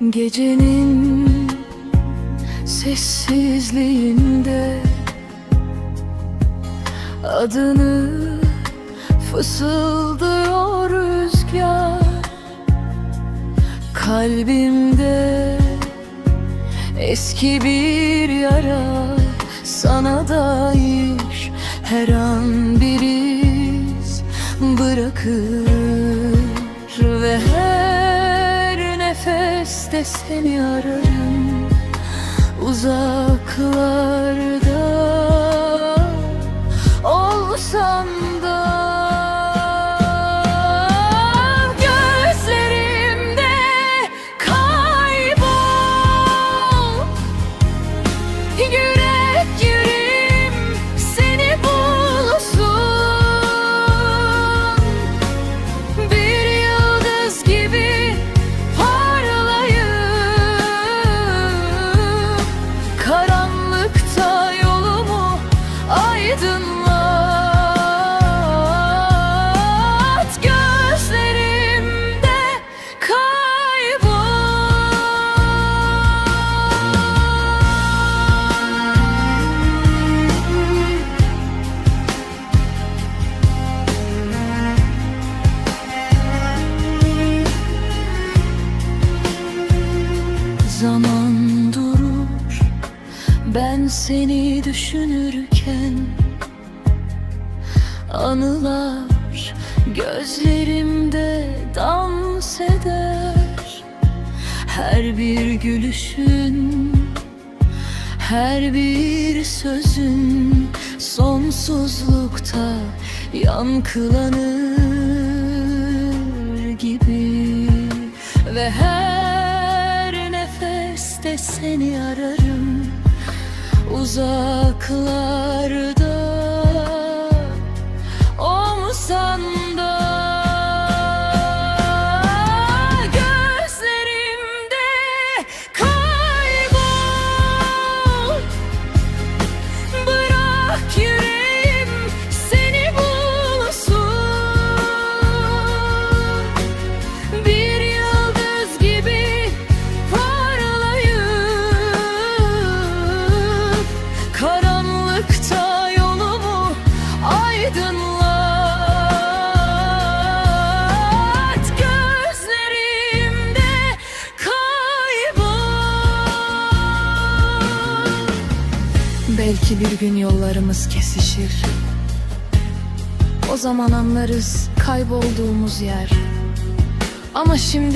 Gecenin sessizliğinde Adını fısıldıyor rüzgar. Kalbimde eski bir yara Sana dair her an bir iz bırakır nefeste seni ararım Uzaklarda. Olsam da aydınlat Gözlerimde kaybol. Zaman durur Ben seni düşünürken Anılar gözlerimde dans eder. Her bir gülüşün Her bir sözün Sonsuzlukta yankılanır gibi. Ve her nefeste seni ararım. Uzaklarda Belki bir gün yollarımız kesişir. O zaman anlarız kaybolduğumuz yer. Ama şimdi